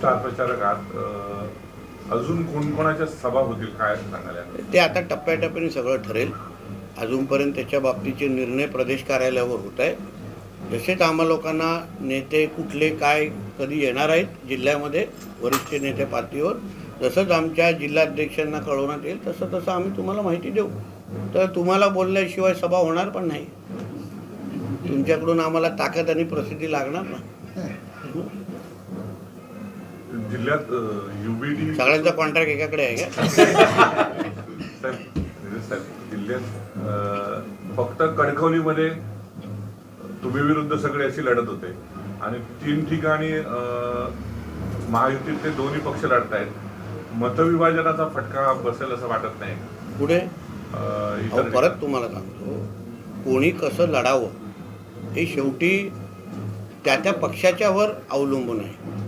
Star प्रचारक आहात अजून कोणकोणाच्या सभा होतील काय सांगायला? ते आता टप्प्याटप्प्याने सगळं ठरेल. अजूनपर्यंत त्याच्या बाबतीचे निर्णय प्रदेश कार्यालयावर होत आहे जसेच आम्हा लोकांना नेते कुठले काय कधी येणार आहेत जिल्ह्यामध्ये वरिष्ठ नेते पातळीवर. जसंच आमच्या जिल्हाध्यक्षांना कळवण्यात येईल तसं तसं आम्ही तुम्हाला माहिती देऊ. तर तुम्हाला बोलल्याशिवाय सभा होणार पण नाही. तुमच्याकडून आम्हाला ताकद आणि प्रसिद्धी लागणार ना? जिल्ह्यात युबीडी सगळ्यांचा कॉन्ट्रॅक्ट एकाकडे आहे का? साहेब जिल्ह्यात फक्त कणकवलीमध्ये तुम्ही विरुद्ध सगळे अशी लढत होते. आणि तीन ठिकाणी महायुतीतले दोन्ही पक्ष लढत आहेत मतविभाजनाचा फटका बसेल असं वाटत नाही. पुढे? अहो परत तुम्हाला सांगतो कोणी कसं लढावं हे शेवटी त्या त्या पक्षाच्यावर अवलंबून आहे.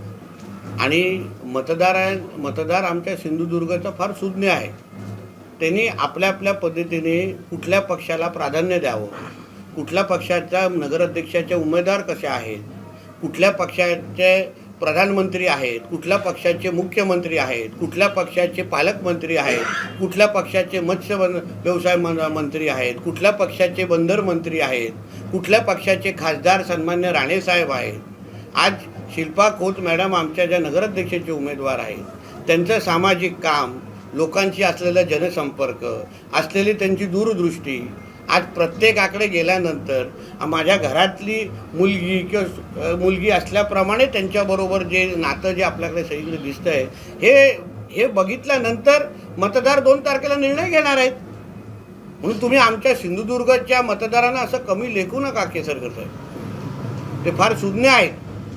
आणि मतदार मतदार आमच्या सिंधुदुर्गचं फार सुज्ञ आहे. त्यांनी आपल्या आपल्या पद्धतीने कुठल्या पक्षाला प्राधान्य द्यावं? कुठल्या पक्षाच्या नगराध्यक्षाचे उमेदवार कसे आहेत? कुठल्या पक्षाचे प्रधानमंत्री आहेत? कुठल्या पक्षाचे मुख्यमंत्री आहेत? कुठल्या पक्षाचे पालकमंत्री आहेत? कुठल्या पक्षाचे मत्स्य वन- व्यवसाय मंत्री आहेत? कुठल्या पक्षाचे बंदर मंत्री आहेत? कुठल्या पक्षाचे खासदार सन्मान्य राणेसाहेब आहेत? आज शिल्पा खोत मॅडम आमच्या ज्या नगराध्यक्षाचे उमेदवार आहेत त्यांचं सामाजिक काम लोकांशी असलेला जनसंपर्क असलेली त्यांची दूरदृष्टी आज प्रत्येकाकडे गेल्यानंतर माझ्या घरातली मुलगी किंवा मुलगी असल्याप्रमाणे त्यांच्याबरोबर जे नातं जे आपल्याकडे सगळीकडे दिसतं आहे हे हे बघितल्यानंतर मतदार दोन तारखेला निर्णय घेणार आहेत. म्हणून तुम्ही आमच्या सिंधुदुर्गच्या मतदारांना असं कमी लेखू नका केसरकर साहेब. ते फार सुज्ञ आहेत.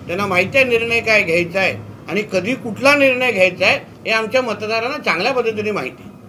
त्यांना माहिती आहे निर्णय काय घ्यायचा आहे आणि कधी कुठला निर्णय घ्यायचा आहे हे आमच्या मतदारांना चांगल्या पद्धतीने माहिती आहे.